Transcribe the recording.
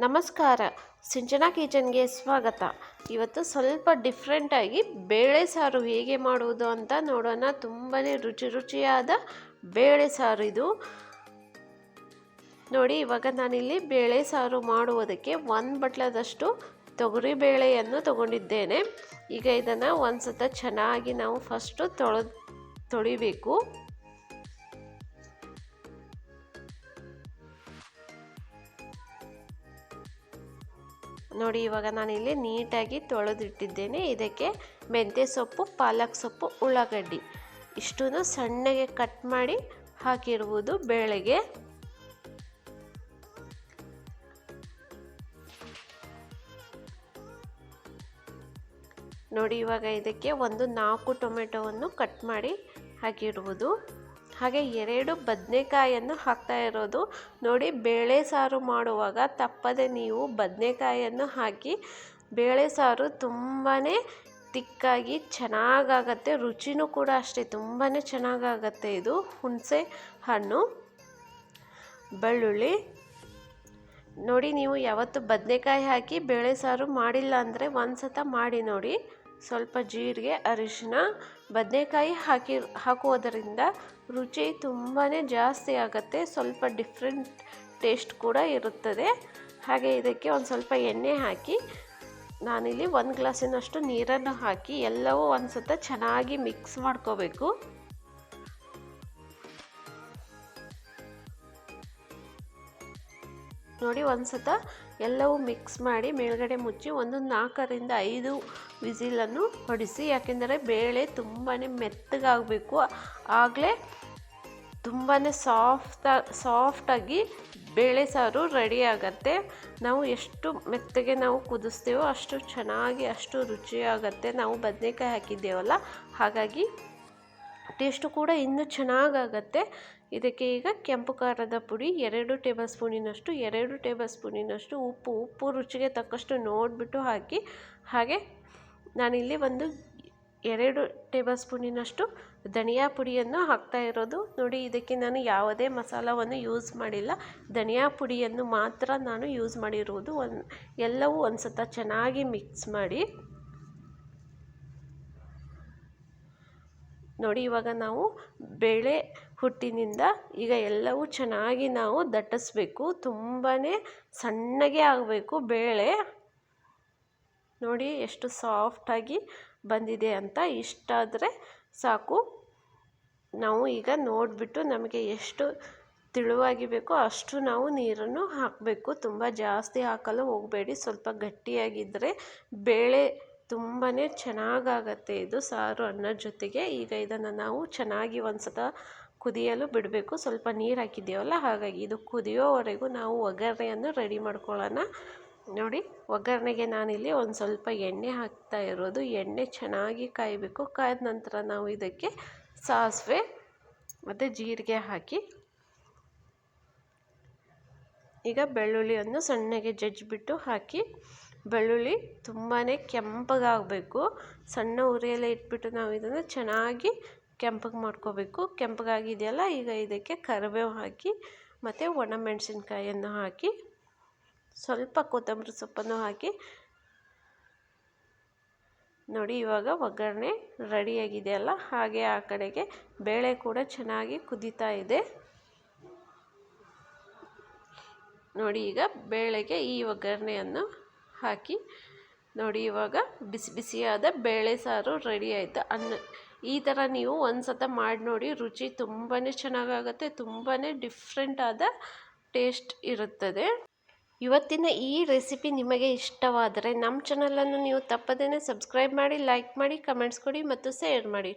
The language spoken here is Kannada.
ನಮಸ್ಕಾರ. ಸಿಂಚನಾ ಕಿಚನ್ಗೆ ಸ್ವಾಗತ. ಇವತ್ತು ಸ್ವಲ್ಪ ಡಿಫ್ರೆಂಟಾಗಿ ಬೇಳೆ ಸಾರು ಹೇಗೆ ಮಾಡುವುದು ಅಂತ ನೋಡೋಣ. ತುಂಬಾ ರುಚಿ ರುಚಿಯಾದ ಬೇಳೆ ಸಾರು ಇದು. ನೋಡಿ, ಇವಾಗ ನಾನಿಲ್ಲಿ ಬೇಳೆ ಸಾರು ಮಾಡುವುದಕ್ಕೆ ಒಂದು ಬಟ್ಲದಷ್ಟು ತೊಗರಿ ಬೇಳೆಯನ್ನು ತಗೊಂಡಿದ್ದೇನೆ. ಈಗ ಇದನ್ನು ಒಂದು ಸತ ಚೆನ್ನಾಗಿ ನಾವು ಫಸ್ಟು ತೊಳ ತೊಳಿಬೇಕು. ನೋಡಿ, ಇವಾಗ ನಾನಿಲ್ಲಿ ನೀಟಾಗಿ ತೊಳೆದಿಟ್ಟಿದ್ದೇನೆ. ಇದಕ್ಕೆ ಮೆಂತ್ಯ ಸೊಪ್ಪು, ಪಾಲಕ್ ಸೊಪ್ಪು, ಉಳ್ಳಾಗಡ್ಡಿ. ಇಷ್ಟನ್ನು ಸಣ್ಣಗೆ ಕಟ್ ಮಾಡಿ ಹಾಕಿರುವುದು ಬೇಳೆಗೆ. ನೋಡಿ, ಇವಾಗ ಇದಕ್ಕೆ ಒಂದು ನಾಲ್ಕು ಟೊಮೆಟೊವನ್ನು ಕಟ್ ಮಾಡಿ ಹಾಕಿರುವುದು. ಹಾಗೆ ಎರಡು ಬದನೆಕಾಯನ್ನು ಹಾಕ್ತಾ ಇರೋದು. ನೋಡಿ, ಬೇಳೆ ಸಾರು ಮಾಡುವಾಗ ತಪ್ಪದೆ ನೀವು ಬದನೆಕಾಯನ್ನು ಹಾಕಿ, ಬೇಳೆ ಸಾರು ತುಂಬಾ ತಿಕ್ಕಾಗಿ ಚೆನ್ನಾಗಾಗತ್ತೆ. ರುಚಿನೂ ಕೂಡ ಅಷ್ಟೇ ತುಂಬಾ ಚೆನ್ನಾಗಾಗತ್ತೆ ಇದು. ಹುಣಸೆ ಹಣ್ಣು, ಬೆಳ್ಳುಳ್ಳಿ. ನೋಡಿ, ನೀವು ಯಾವತ್ತು ಬದನೆಕಾಯಿ ಹಾಕಿ ಬೇಳೆ ಸಾರು ಮಾಡಿಲ್ಲ ಅಂದರೆ ಒಂದು ಸತ ಮಾಡಿ ನೋಡಿ. ಸ್ವಲ್ಪ ಜೀರಿಗೆ ಅರಿಶಿನ ಬದನೆಕಾಯಿ ಹಾಕಿ, ಹಾಕುವುದರಿಂದ ರುಚಿ ತುಂಬಾ ಜಾಸ್ತಿ ಆಗುತ್ತೆ. ಸ್ವಲ್ಪ ಡಿಫ್ರೆಂಟ್ ಟೇಸ್ಟ್ ಕೂಡ ಇರುತ್ತದೆ. ಹಾಗೆ ಇದಕ್ಕೆ ಒಂದು ಸ್ವಲ್ಪ ಎಣ್ಣೆ ಹಾಕಿ, ನಾನಿಲ್ಲಿ ಒಂದು ಗ್ಲಾಸಿನಷ್ಟು ನೀರನ್ನು ಹಾಕಿ ಎಲ್ಲವೂ ಒಂದು ಸತ ಚೆನ್ನಾಗಿ ಮಿಕ್ಸ್ ಮಾಡ್ಕೋಬೇಕು. ನೋಡಿ ಒಂದು ಸತ ಎಲ್ಲವೂ ಮಿಕ್ಸ್ ಮಾಡಿ ಮೇಲ್ಗಡೆ ಮುಚ್ಚಿ ಒಂದು ನಾಲ್ಕರಿಂದ ಐದು ವಿಸಿಲನ್ನು ಹೊಡಿಸಿ, ಯಾಕೆಂದರೆ ಬೇಳೆ ತುಂಬಾ ಮೆತ್ತಗಾಗಬೇಕು. ಆಗಲೇ ತುಂಬಾ ಸಾಫ್ಟ, ಸಾಫ್ಟಾಗಿ ಬೇಳೆ ಸಾರು ರೆಡಿ ಆಗತ್ತೆ. ನಾವು ಎಷ್ಟು ಮೆತ್ತಗೆ ನಾವು ಕುದಿಸ್ತೀವೋ ಅಷ್ಟು ಚೆನ್ನಾಗಿ, ಅಷ್ಟು ರುಚಿಯಾಗತ್ತೆ. ನಾವು ಬದನೆಕಾಯಿ ಹಾಕಿದ್ದೇವಲ್ಲ, ಹಾಗಾಗಿ ಟೇಸ್ಟು ಕೂಡ ಇನ್ನೂ ಚೆನ್ನಾಗಾಗತ್ತೆ. ಇದಕ್ಕೆ ಈಗ ಕೆಂಪು ಖಾರದ ಪುಡಿ, ಎರಡು ಟೇಬಲ್ ಸ್ಪೂನಿನಷ್ಟು, ಎರಡು ಟೇಬಲ್ ಸ್ಪೂನಿನಷ್ಟು ಉಪ್ಪು ಉಪ್ಪು ರುಚಿಗೆ ತಕ್ಕಷ್ಟು ನೋಡಿಬಿಟ್ಟು ಹಾಕಿ, ಹಾಗೆ ನಾನಿಲ್ಲಿ ಒಂದು ಎರಡು ಟೇಬಲ್ ಸ್ಪೂನಿನಷ್ಟು ಧನಿಯಾ ಪುಡಿಯನ್ನು ಹಾಕ್ತಾ ಇರೋದು. ನೋಡಿ, ಇದಕ್ಕೆ ನಾನು ಯಾವುದೇ ಮಸಾಲವನ್ನು ಯೂಸ್ ಮಾಡಿಲ್ಲ. ಧನಿಯಾ ಪುಡಿಯನ್ನು ಮಾತ್ರ ನಾನು ಯೂಸ್ ಮಾಡಿರುವುದು ಒಂದು ಎಲ್ಲವೂ ಒಂದು ಸತ ಚೆನ್ನಾಗಿ ಮಿಕ್ಸ್ ಮಾಡಿ. ನೋಡಿ, ಇವಾಗ ನಾವು ಬೇಳೆ ಹುಟ್ಟಿನಿಂದ ಈಗ ಎಲ್ಲವೂ ಚೆನ್ನಾಗಿ ನಾವು ದಟ್ಟಿಸ್ಬೇಕು. ತುಂಬಾ ಸಣ್ಣಗೆ ಆಗಬೇಕು ಬೇಳೆ. ನೋಡಿ, ಎಷ್ಟು ಸಾಫ್ಟಾಗಿ ಬಂದಿದೆ ಅಂತ ಇಷ್ಟಾದರೆ ಸಾಕು. ನಾವು ಈಗ ನೋಡಿಬಿಟ್ಟು ನಮಗೆ ಎಷ್ಟು ತಿಳುವಾಗಿ ಬೇಕೋ ಅಷ್ಟು ನಾವು ನೀರನ್ನು ಹಾಕಬೇಕು. ತುಂಬ ಜಾಸ್ತಿ ಹಾಕಲು ಹೋಗಬೇಡಿ. ಸ್ವಲ್ಪ ಗಟ್ಟಿಯಾಗಿದ್ದರೆ ಬೇಳೆ ತುಂಬಾ ಚೆನ್ನಾಗಾಗತ್ತೆ ಇದು ಸಾರು ಅನ್ನದ ಜೊತೆಗೆ. ಈಗ ಇದನ್ನು ನಾವು ಚೆನ್ನಾಗಿ ಒಂದು ಸತ ಕುದಿಯಲು ಬಿಡಬೇಕು. ಸ್ವಲ್ಪ ನೀರು ಹಾಕಿದ್ದೀವಲ್ಲ, ಹಾಗಾಗಿ ಇದು ಕುದಿಯೋವರೆಗೂ ನಾವು ಒಗ್ಗರಣೆಯನ್ನು ರೆಡಿ ಮಾಡ್ಕೊಳ್ಳೋಣ. ನೋಡಿ, ಒಗ್ಗರಣೆಗೆ ನಾನಿಲ್ಲಿ ಒಂದು ಸ್ವಲ್ಪ ಎಣ್ಣೆ ಹಾಕ್ತಾ ಇರೋದು. ಎಣ್ಣೆ ಚೆನ್ನಾಗಿ ಕಾಯಬೇಕು. ಕಾಯ್ದ ನಂತರ ನಾವು ಇದಕ್ಕೆ ಸಾಸಿವೆ ಮತ್ತು ಜೀರಿಗೆ ಹಾಕಿ, ಈಗ ಬೆಳ್ಳುಳ್ಳಿಯನ್ನು ಸಣ್ಣಗೆ ಜಜ್ಜಿಬಿಟ್ಟು ಹಾಕಿ ಬೆಳ್ಳುಳ್ಳಿ ತುಂಬಾ ಕೆಂಪಗಾಗಬೇಕು ಸಣ್ಣ ಉರಿಯಲ್ಲೇ ಇಟ್ಬಿಟ್ಟು ನಾವು ಇದನ್ನು ಚೆನ್ನಾಗಿ ಕೆಂಪಗೆ ಮಾಡ್ಕೋಬೇಕು. ಕೆಂಪಗಾಗಿದೆಯಲ್ಲ ಈಗ ಇದಕ್ಕೆ ಕರಿಬೇವು ಹಾಕಿ ಮತ್ತು ಒಣಮೆಣಸಿನ್ಕಾಯನ್ನು ಹಾಕಿ, ಸ್ವಲ್ಪ ಕೊತ್ತಂಬರಿ ಸೊಪ್ಪನ್ನು ಹಾಕಿ, ನೋಡಿ ಇವಾಗ ಒಗ್ಗರಣೆ ರೆಡಿಯಾಗಿದೆಯಲ್ಲ, ಹಾಗೆ ಆ ಕಡೆಗೆ ಬೇಳೆ ಕೂಡ ಚೆನ್ನಾಗಿ ಕುದೀತಾ ಇದೆ. ನೋಡಿ ಈಗ ಬೇಳೆಗೆ ಈ ಒಗ್ಗರಣೆಯನ್ನು ಹಾಕಿ ನೋಡಿ ಇವಾಗ ಬಿಸಿ ಬಿಸಿಯಾದ ಬೇಳೆ ಸಾರು ರೆಡಿ ಆಯಿತು. ಅನ್ನ ಈ ಥರ ನೀವು ಒಂದು ಸತ ಮಾಡಿ ನೋಡಿ ರುಚಿ ತುಂಬಾ ಚೆನ್ನಾಗಾಗತ್ತೆ ತುಂಬಾ ಡಿಫ್ರೆಂಟ್ ಆದ ಟೇಸ್ಟ್ ಇರುತ್ತದೆ. ಇವತ್ತಿನ ಈ ರೆಸಿಪಿ ನಿಮಗೆ ಇಷ್ಟವಾದರೆ ನಮ್ಮ ಚಾನಲನ್ನು ನೀವು ತಪ್ಪದೇ ಸಬ್ಸ್ಕ್ರೈಬ್ ಮಾಡಿ ಲೈಕ್ ಮಾಡಿ ಕಮೆಂಟ್ಸ್ ಕೊಡಿ ಮತ್ತು ಶೇರ್ ಮಾಡಿ.